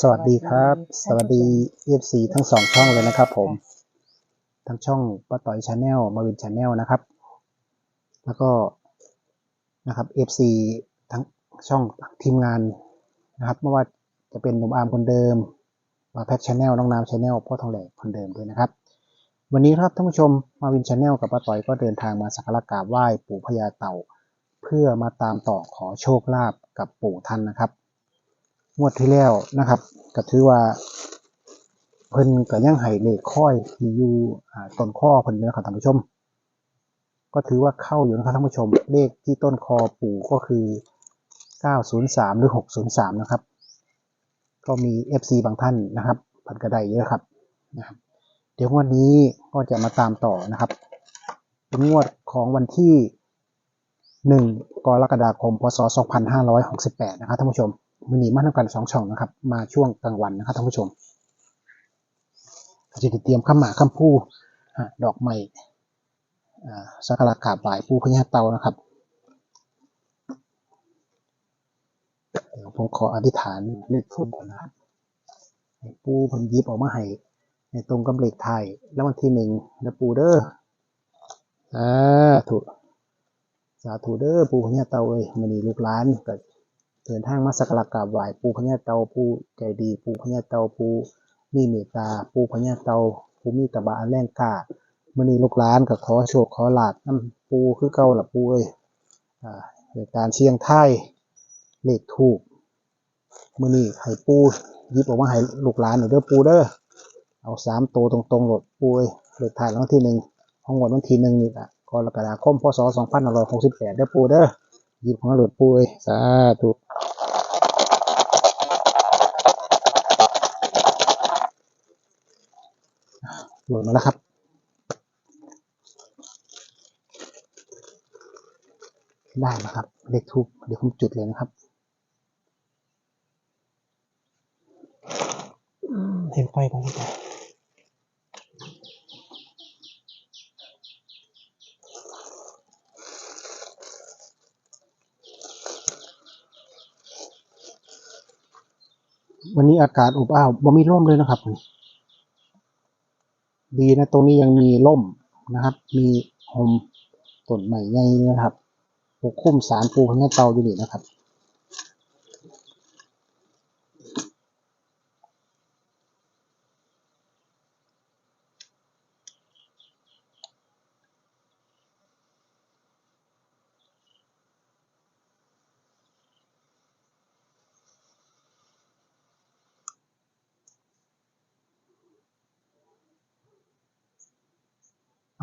สวัสดีครับ สวัสดี FC ทั้งสองช่องเลยนะครับผม ทั้งช่องป้าต่อยชาแนลมาวินชาแนลนะครับ แล้วก็นะครับ FC ทั้งช่องทีมงานนะครับไม่ว่าจะเป็นหนุ่มอาร์มคนเดิม มาแพทชาแนลน้องนามชาแนลพ่อทองแหลกคนเดิมด้วยนะครับ วันนี้ครับท่านผู้ชมมาวินชาแนลกับป้าต่อยก็เดินทางมาสักการะกราบไหว้ปู่พญาเต่า เพื่อมาตามต่อขอโชคลาภกับปู่ท่านนะครับ งวดที่แล้วนะครับก็ถือว่า เพิ่นก็ยังให้เลขค่อยที่อยู่ต้นข้อเพิ่นอยู่นะครับท่านผู้ชม ก็ถือว่าเข้าอยู่นะครับท่านผู้ชม เลขที่ต้นคอปู่ก็คือ 903 หรือ 603 นะครับ ก็มี FC บางท่านนะครับเพิ่นก็ไดเยอะครับนะครับ เดี๋ยววดนี้ก็จะมาตามต่อนะครับเป็นงวดของวันที่ 1 กรกฎาคม พศ 2568 นะครับท่านผู้ชม มือหนีมาทำกันสองช่องนะครับ มาช่วงกลางวันนะครับท่านผู้ชมจะเตรียมข้ามหมาข้ามผู้ดอกไม้อ่สักการะกราบไหว้ปู่พญาเตานะครับเดี๋ยวผมขออธิษฐานเลขทูปก่อนนะครับให้ปู่เผมยิบออกมาให้ในตรงกับเลขไทยแล้ววันที่หนึ่งนะปูเด้ออ่าถูกสาธุเด้อปู่พญาเตาเอ้ยมื้อนี้ลูกหลานก็ เดินทางมาสักการะกราบไหว้ปู่พญาเตาปู่ใจดี ปู่พญาเตาปู่มีเมตตา ปู่พญาเตาปู่มีตบะอันแรงกล้ามื้อนี้ลูกหลานก็ขอโชคขอลาภนํปู่คือเก่าล่ะปู่เอ้ยอ่าในการเสี่ยงไทยเลขทูปมื้อนี้ให้ปู่ยิบออกมาให้ลูกหลานหน่อยเด้อปู่เด้อเอาสามตัวตรงๆหลดปู่เอ้ยเลขท้ายรางวัลที่หนึ่งของงวดวันที่หนึ่งนี่ละกรกฎาคมพศ2568เด้อปูเด้อยิบของหลุดปูเอ้ยสาธุ หลุดมาแล้วครับ ได้นะครับ เลขทูบเดี๋ยวผมจุดเลยนะครับอืมเห็นไฟของคุณตาวันนี้อากาศอบอ้าวบ่มีร่มเลยนะครับ ดีนะตรงนี้ยังมีร่มนะครับ มีโฮมต้นใหม่ใหญ่นะครับปกคลุมสารปูพญาเตาอยู่นี่นะครับ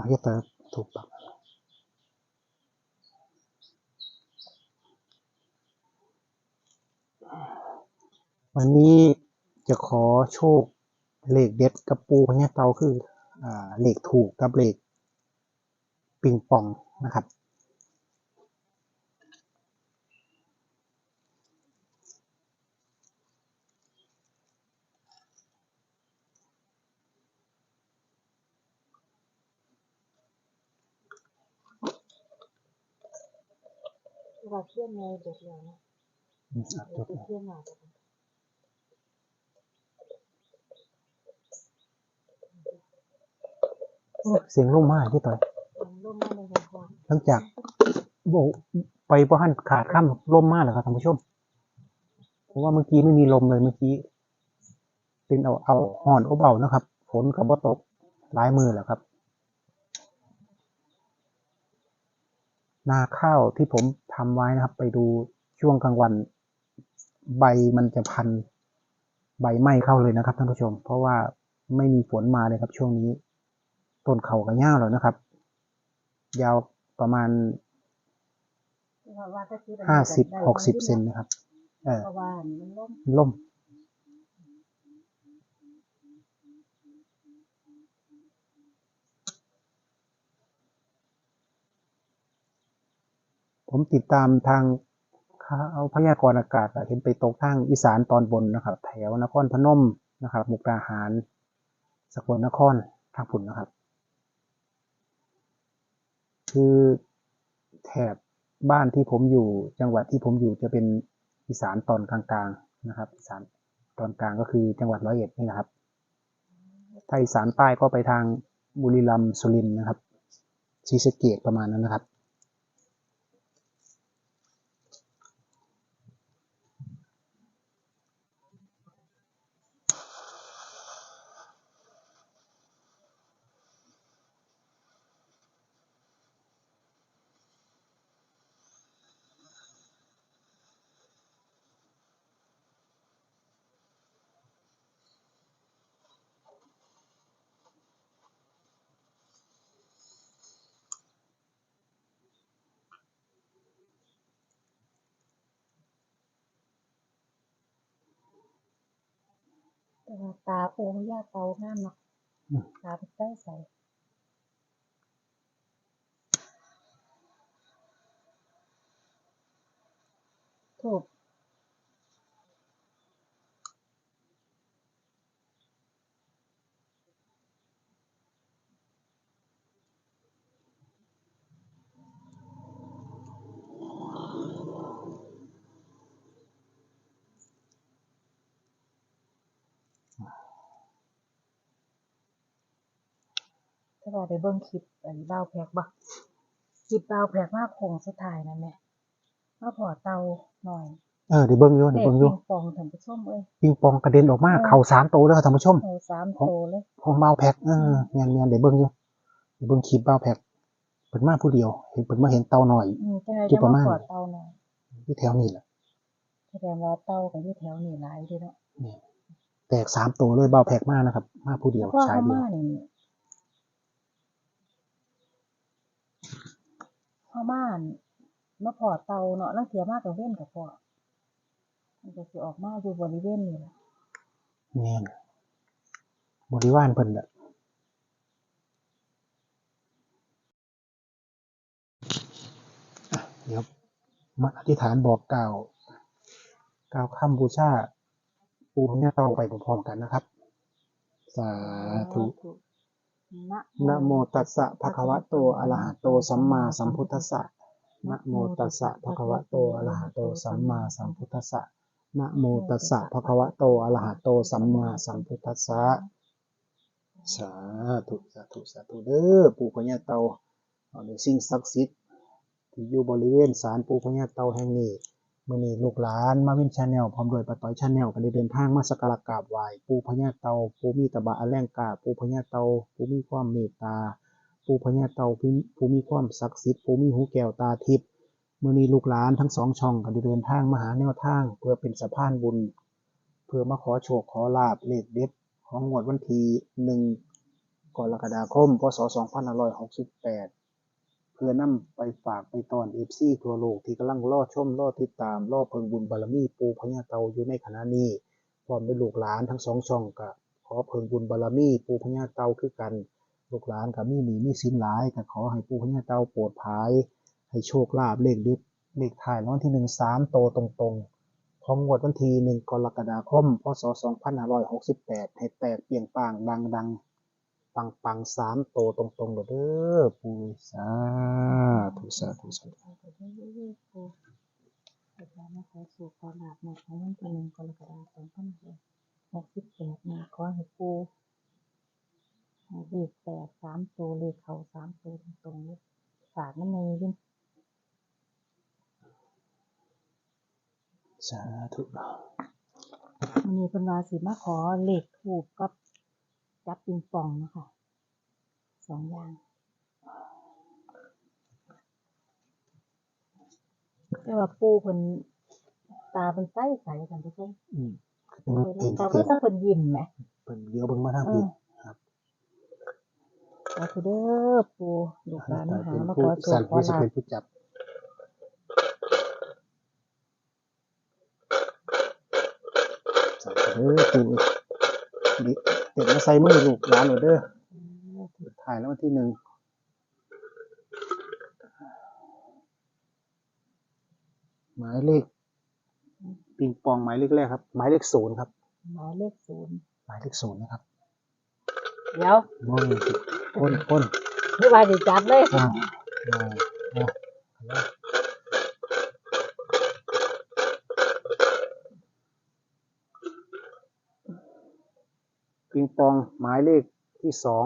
เอาเยอะแต่ถูกปรับวันนี้จะขอโชคเลขเด็ดกับปูพญาเตาคืออ่าเลขถูกกับเลขปิงปองนะครับ ว่าเที่ยงไงเด็กแล้วนะอืมอะจเดี๋ยวดไปเที่ยงมากันเสียงร่มมากที่ต่อยมันร่มมาในหัวข้อหลังจากโบไปพหันขาดข้ามร่มมากเลยครับท่านผู้ชม เพราะว่าเมื่อกี้ไม่มีลมเลยเมื่อกี้ เป็นเอาเอาอ่อนอบเอานะครับ ฝนกับบ่ตกหลายมือแหละครับ นาข้าวที่ผม ทำไว้นะครับ ไปดูช่วงกลางวัน ใบมันจะพันใบไหม้เข้าเลยนะครับท่านผู้ชม เพราะว่าไม่มีฝนมาเลยครับช่วงนี้ ต้นเขากระย่าวแล้วนะครับ ยาวประมาณว่าว่าถ้าคิดห้าสิบหกสิบเซนนะครับ เออเพราะว่ามันร่มล่ม ผมติดตามทางข่าวพยากรณ์อากาศเห็นไปตกทางอีสานตอนบนนะครับ แถวนครพนมนะครับ มุกดาหาร สกลนครทางผุนนะครับ คือแถบบ้านที่ผมอยู่จังหวัดที่ผมอยู่จะเป็นอีสานตอนกลางๆนะครับอีสานตอนกลางก็คือจังหวัดร้อยเอ็ดนี่นะครับถ้าอีสานใต้ก็ไปทางบุรีรัมย์สุรินทร์นะครับศรีสะเกดประมาณนั้นนะครับ แต่ว่าตาโอ้ยาเตางามเนาะอืมตาเป็นใต้ใสถูก แต่ว่าได้เบิ่งคลิปไอ้บ้าวแพกบ่คลิปบ้าวแพกมากคงสุดท้ายนั่นแหละมาพอเตาหน่อยเออเดี๋ยวเบิ้งอยู่เด็เดี๋ยวกเบิ้งอยู่ปิงปองท่านผู้ชมเอ้ยปิงปองกระเด็นออกมาเออเข่าสามโตวแล้วครับท่านผู้ชมโอ้สามของโตเลยของเบาแพ็กเออเมียนเมียนเดี๋ยวเบิ้งอยู่เดี๋ยวเบิ้งคลิปเบาแพ็กเปิดมาผู้เดียว เห็นเปิดมาเห็นเตาหน่อยอืมจังไดอยู่จะประมามาณพอเตาหน่อยที่แถวนี้แหละแสดงว่าเตาก็อยู่แถวนี้หลายเด้อเนาะแตกสามตัวเลยเบาแพ็กมากนะครับ มาผู้เดียวแล้วก็ชายเข้าเดียว มานี่ เข้ามานี่มาพอเตาเนาะลังเทียมากกับเว้นกับพอมันก็สิออกมาอยู่บริเวณนี้แหละเมียนบริวารเพิ่นแหละอะเดี๋ยวมาอธิษฐานบอกกล่าวกล่าวคำบูชาปูพเนี่ยเตาไปพร้อมๆกันนะครับ สาธุ นะโมตัสสะภะคะวะโตอะระหะโตสัมมาสัมพุทธัสสะนะโมตัสสะภะคะวะโตอะระหะโตสัมมาสัมพุทธัสสะนะโมตัสสะภะคะวะโตอะระหะโตสัมมาสัมพุทธัสสะสาธุสาธุสาธุเด้อปู่พญาเตาเอาในสิ่งศักดิ์สิทธิ์ที่อยู่บริเวณศาลปู่พญาเตาแห่งนี้ มื่อนี้ลูกหลานมาวินชาแนลพร้อมด้วยปะต้อยชาแนลก็ได้เดินทางมาสักการะกราบไหว้ปูพญาเตาปูมีตะบะอันแรงกาปูพญาเตาปูมีความเมตตาปูพญาเตาผู้ผู้มีความศักดิ์สิทธิ์ผู้มีหูแก้วตาทิพย์มื่อนี้ลูกหลานทั้งสองช่องก็ได้เดินทางมาหาแนวทาง เพื่อเป็นสะพานบุญ เพื่อมาขอโชคขอลาบเลขเด็ดของงวดวันที่หนึ่งกรกฎาคมพศ2568 เพื่อนำไปฝากไปตอนเอฟซีทั่วโลกที่กำลังรอชมรอติดตามรอเพิงบุญบารมีปูพญาเตาอยู่ในขณะนี้พร้อมด้วยลูกหลานทั้งสองช่องก็ขอเพิงบุญบารมีปูพญาเตาคือกันลูกหลานก็มีหนีมีสินหลายก็ขอให้ปูพญาเตาโปรดภาย ให้โชคลาภเลขเด็ดเลขท้ายรางวัลที่หนึ่งสามโตตรงๆ ของงวดวันที่หนึ่งกรกฎาคมพศสองพันห้าร้อยหกสิบแปดให้แตกเปรียงปางดังดัง ปังปังๆสามโตตรงๆเด้อปู่สาธุสาธุสาธุขอให้เรื่อยๆปูอาจารย์มาขอสู่ขอลาบในของวันที่หนึ่งกรกฎาคมสองพันหกสิบแปดนะขอให้ปูให้เลขแปดสามตัวเลขเขาสามตัวตรงๆเลยฝากน้ำในยิ่งสาธุมันมีคนว่าสิมาขอเลขถูกกับ จับปิงปองเนาะคะสองอย่าง แต่ว่าปูเพิ่นตาเป็นใสใสกันทุกคนอืมเห็นตาเห็เพิ่นนถ้าเพิ่นยิ้มไหมเป็นเดี๋ยวเบิ่งมาทางเอผิอดครับขอคือเด้อปูลูกหลานมาหาเป็นมาผู้ขอโชสัคนขอผู้สิลาเป็บนผู้จับสาธุเด้อปู่นี่ เต็มมาใส่มือลูกหลานเลยเด้อถ่ายแล้ววันที่หนึ่งหมายเลขปิงปองหมายเลขแรกครับ หมายเลขศูนย์ครับ หมายเลขศูนย์หมายเลขศูนย์นะครับเดี๋ยวมองพ้นพ้นนี่ว่าสิจับเลยอ้าวอ้าวอ้า ปองหมายเลขที่สอง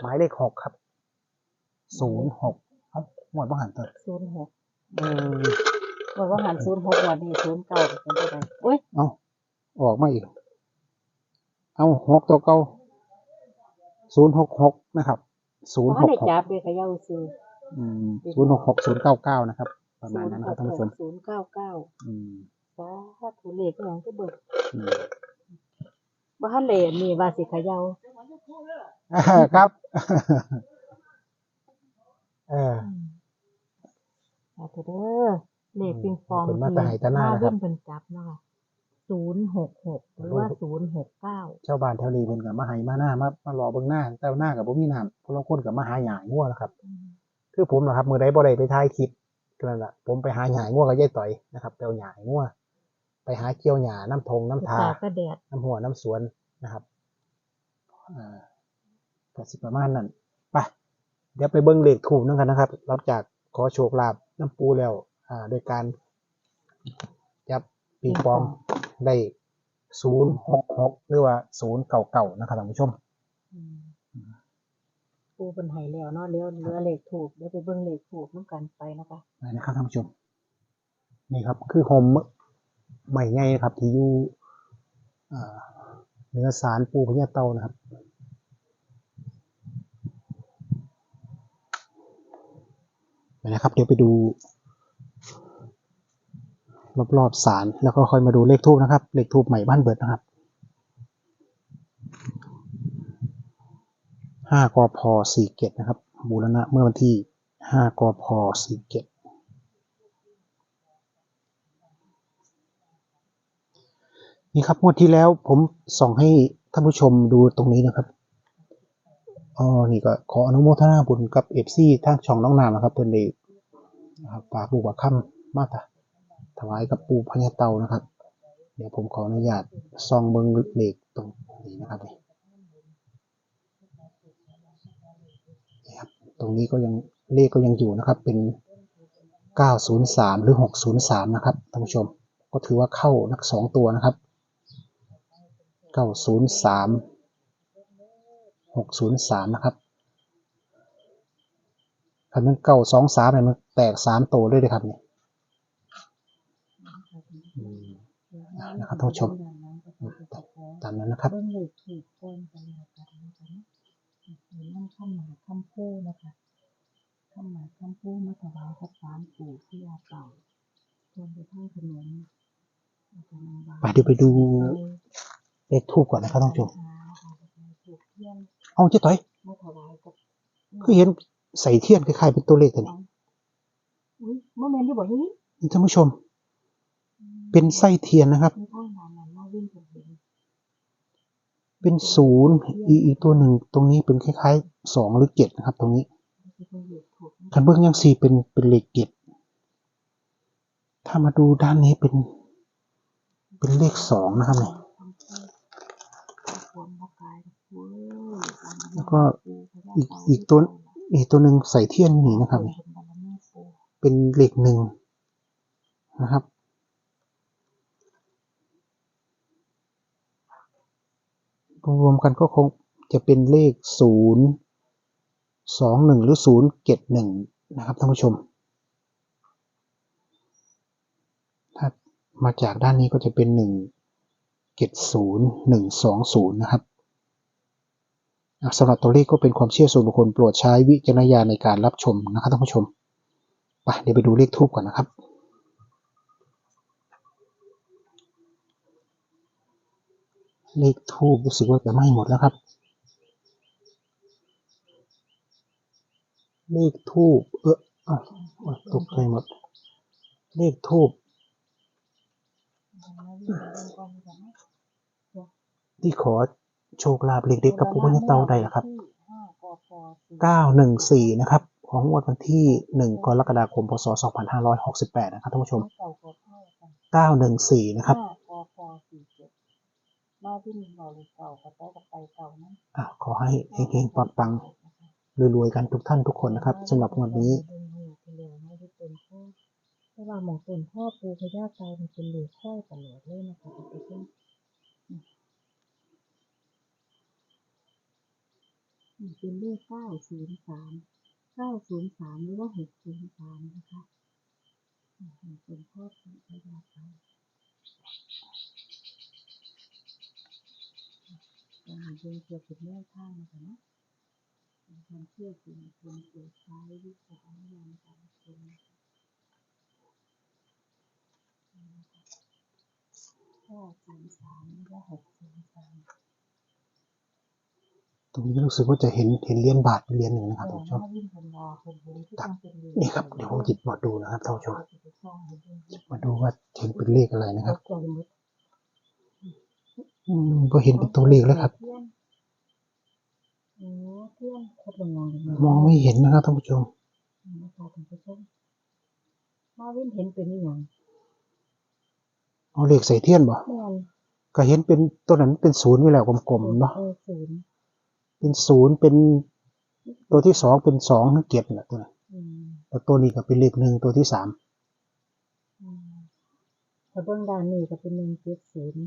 หมายเลขหกครับ ศูนย์หกเอ้าหมวดบ้หันตัวศูนย์หกเออบอกว่าหันศูนย์หกวันนี้ศูนย์เก้าเป็นตัวใดโอ้ยเอาออกมาอีก เอาหกตัวเก้าศูนย์หกหกนะครับ ศูนย์เพหราะกในหกจับเลยขย่าซื้อศูนย์หกหกศูนย์เก้าเก้านะครับ ประมาณนั้นนะครับท่านผู้ชมศูนย์เก้าเก้าอืมสาธุเลขอหย่างก็เบิกอืม บ้านเลนนี่ว่าสิเขย่าอ่าครับ เออ สาธุเด้อเลขปิงปองเพิ่นมาแต่ไหแต่หน้านะครับเพิ่นจับเนาะศูนย์หกหกหรือว่าศูนย์หกเก้าชาวบ้านแถวนี้เพิ่นก็มาให้มาหน้ามามารอเบิ่งหน้าแต่ว่าหน้ากับบ่มีน้ำพวกเราคนก็มาหาหญ้างัวแล้วครับ คือผมนะครับ มื้อใดบ่ได้ไปถ่ายคลิปก็นั่นล่ะผมไปหาหญ้างัวกับยายต่อยนะครับไปเอาหญ้างัว ไปหาเกี่ยวหญ้าน้ำทงน้ำทาตาก็แดดน้ำหัวน้ำสวนนะครับอ่าก็สิประมาณนั้นไปเดี๋ยวไปเบิ้งเลขถูกนั่นกันนะครับรับจากขอโชคลาภน้ำปูแล้วอ่าโดยการจับปีปองได้ศูนย์หกหกหรือว่าศูนย์เก่าเก่าๆนะครับท่านผู้ชมอืมปูเป็นไห้แล้วเนาะเลี้ยวเหลือเลขถูกเดี๋ยวไปเบิ่งเลขถูกน้ำกันไปนะคะไปนะครับท่านผู้ชมนี่ครับคือโฮม ใหม่ไงครับ ที่อยู่เนื้อสารปูพญาเตานะครับไปนะครับ เดี๋ยวไปดู รอบๆสารแล้วก็ค่อยมาดูเลขทูบนะครับ เลขทูบใหม่บ้านเบิดนะครับห้ากพสี่เกตนะครับ บูรณะเมื่อวันที่ห้ากพสี่เกต นี่ครับงวดที่แล้วผมส่องให้ท่านผู้ชมดูตรงนี้นะครับอ๋อนี่ก็ขออนุโมทนาบุญกับเอฟซีทางช่องน้องนามนะครับเพื่อนเดนะครับฝากลูกว่าค่ำมาตาถวายกับปูพญาเตานะครับ เดี๋ยวผมขออนุญาตส่องเบิงเลขตรงนี้นะครับนี่ครับ ตรงนี้ก็ยังเลขก็ยังอยู่นะครับ เป็น 903 หรือ 603 นะครับท่านผู้ชม ก็ถือว่าเข้านักสองตัวนะครับ 903 603นะครับคันมันเก้าสองสามเนี่ยมันแตกสามตัวด้วยเลยครับเนี่ยอืมนะครับท่านผู้ชมตามนั้นนะครับเบิ่งเลขถูกก่อนกันแล้วกันนะคะเนาะนั่งข้ามหมาข้ามผู้นะคะข้ามหมาข้ามผู้มาถวายกับสามปู่ที่อาเก่าส่วนไปทางขนมแล้วก็นำวางไปเดี๋ยวไปดู เลขทูบก่อนนะครับท่านผู้ชมถูกเทียนเอาเจ๊ต่อยมาถวายกับคือเห็นใส่เทียนคล้ายๆเป็นตัวเลขตัวนี้อุ้ยโมเมนต์ที่บอกนี่นี่ท่านผู้ชม เป็นไส้เทียนนะครับมีข้างหลังนั้นมาวิ่งผมเห็นเป็นศูนย์อีกอีกตัวหนึ่งตรงนี้เป็นคล้ายๆสองหรือเจ็ดนะครับ ตรงนี้ที่เป็นเหตุถูกคันเบิ้งยังสี่เป็นเป็นเลขเจ็ดถ้ามาดูด้านนี้เป็น เป็นเลขสองนะครับเนี่ย ควรรักกายกับผู้ แล้วก็อีกอีกตัวอีกตัวหนึ่งใส่เทียนอยู่นี่นะครับ เป็นเลขหนึ่งนะครับ รวมกันก็คงจะเป็นเลขศูนย์สองหนึ่งหรือศูนย์เจ็ดหนึ่งนะครับท่านผู้ชม ถ้ามาจากด้านนี้ก็จะเป็นหนึ่งเจ็ดศูนย์หนึ่งสองศูนย์นะครับ สำหรับตัวเลขก็เป็นความเชื่อส่วนบุคคลโปรดใช้วิจารณญาณในการรับชมนะครับท่านผู้ชมไปเดี๋ยวไปดูเลขทูบก่อนนะครับเลขทูบรู้สึกว่าจะไหม้หมดแล้วครับ เลขทูบเอออ้าวอ้าวตกใจหมด เลขทูบที่ขอ โชคลาภเลขเด็กกับผู้พญาเตาได้ละครับเก้าหนึ่งสี่นะครับ ของงวดวันที่หนึ่งกรกฎาคม พศสองพันห้าร้อยหกสิบแปดนะครับท่านผู้ชมเก่าก็เข้ากันเก้าหนึ่งสี่นะครับห้ากพสี่เจ็ดมาวิ่งเราเลยเก่ากับไปกับไปเก่านั้นอะขอให้เฮงๆปังๆรวยๆกันทุกท่านทุกคนนะครับสำหรับงวดนี้เพราะว่าหมองเป็นพ่อปูพญาไตมันเป็นเหล็กข้อยตลอดเลยนะคะท่านผู้ชม เป็นเลขเก้าศูนย์สามเก้าศูนย์สามหรือว่าหกศูนย์สามนะคะอืมเป็นข้อสังเกตไปการเดินเกี่ยวกับแนวทางนะคะเนาะเป็นความเชื่อส่วนบุคคลโปรดใช้วิจารณญาณในการรับชมนะคะเก้าศูนย์สามหรือหกศูนย์สาม ตรงนี้รู้สึกว่าจะเห็นเห็นเหรียญบาทเหรียญหนึ่งนะครับท่านผู้ชมวิ่งคนรอคนเห็นที่ต้องเป็นนี่ครับเดี๋ยวผมหยิบมาดูนะครับท่านผู้ชมมมาดูว่าเห็นเป็นเลขอะไรนะครับใจมุดอืมก็เห็นเป็นตัวเลขแล้วครับเทียนโอ้เทียนโคตรมองเลยมองไม่เห็นนะครับท่านผู้ชมนะคะท่านผู้ชมมาวิ่งเห็นเป็นอหย่างเอาเลขใส่เทียนบ่แม่นก็เห็นเป็นตัวนั้นเป็นศูนย์อยู่แล้วกลมๆเนาะเออศูนย์ เป็นศูนย์เป็นตัวที่สองเป็นสองเกียรติแหละตัวนั้นอืมแล้วตัวนี้ก็เป็นเลขหนึ่งตัวที่สามอืมแต่เบื้องด้านนี้ก็เป็นหนึ่งเจ็ดศูนย์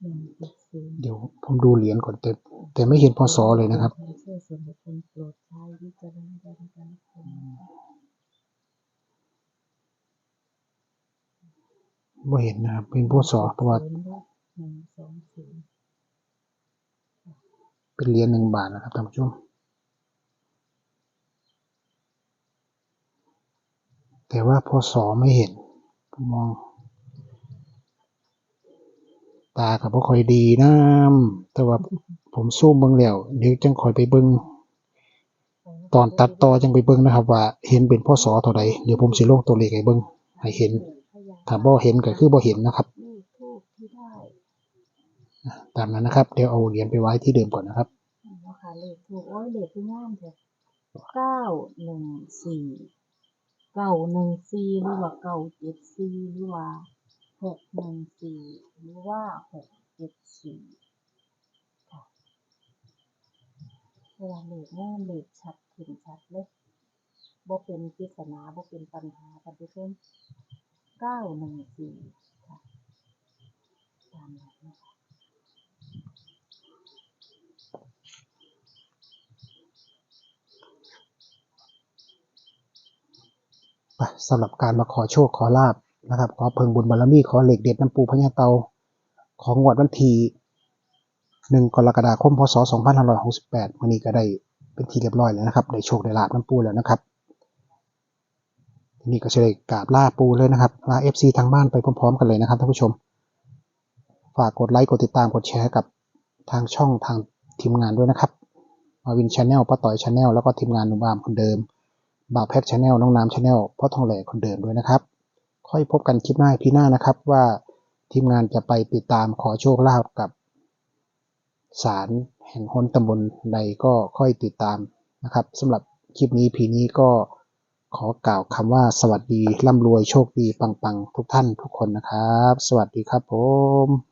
หนึ่งเจ็ดศูนย์เดี๋ยวผมดูเหรียญก่อนแต่แต่ไม่เห็นพศเลยนะครับวามเชื่อส่วนบุคคลโปรดใช้วิจารณญาณในการรับชมนะคะไม่เห็นนะครับเป็นพศเพราะว่าศูนย์ด้วยหนึ่งสองศูนย์ เป็นเหรียญหนึ่งบาทนะครับท่านผู้ชม แต่ว่าพศไม่เห็นผมมอง ตากับบ่อคอยดีนะแต่ว่าผมซูมเบิ่งแล้วเดี๋ยวจังคอยไปเบิ่งตอนตัดต่อจังไปเบิ่งนะครับ ว่าเห็นเป็นพศเท่าใดเดี๋ยวผมสิลงตัวเลขให้เบิ่งให้เห็นถ้าบ่เห็นก็คือบ่เห็นนะครับตามนั้นนะครับ เดี๋ยวเอาเหรียญไปไว้ที่เดิมก่อนนะครับ เลขทูปโอ้ยเลขที่งามเถอะเก้าหนึ่งสี่เก้าหนึ่งสี่หรือว่าเก้าเจ็ดสี่หรือว่าหกหนึ่งสี่หรือว่าหกเจ็ดสี่ค่ะเวลาเลขงามเลขชัดขึ้นชัดเลยบ่เป็นปริศนาบ่เป็นปัญหาท่านผู้ชมเก้าหนึ่งสี่ค่ะตามนั้นนะคะ ไป สำหรับการมาขอโชคขอลาบนะครับขอเพิ่งบุญบารมีขอเหล็กเด็ดน้ำปูพญาเตาของงวดวันที่หนึ่งกรกฎาคมพศ2568วันนี้ก็ได้เป็นที่เรียบร้อยแล้วนะครับได้โชคได้ลาบน้ำปูแล้วนะครับทีนี้ก็จะได้กราบลาปูเลยนะครับลาเอฟซีทางบ้านไปพร้อมๆ กันเลยนะครับท่านผู้ชม ฝากกดไลค์กดติดตามกดแชร์กับทางช่องทางทีมงานด้วยนะครับมาวินชาแนลป้าต่อยชาแนลแล้วก็ทีมงานหนุ่มบามคนเดิม บ่าวแพทชาแนลน้องน้ำชาแนลพ่อทองแหล่คนเดิมด้วยนะครับ ค่อยพบกันคลิปหน้าพี่หน้านะครับว่าทีมงานจะไปติดตามขอโชคลาภกับศาลแห่งหนตำบลใดก็ค่อยติดตามนะครับสำหรับคลิปนี้พีนี้ก็ขอกล่าวคำว่าสวัสดีร่ำรวยโชคดีปังๆ ทุกท่านทุกคนนะครับ สวัสดีครับผม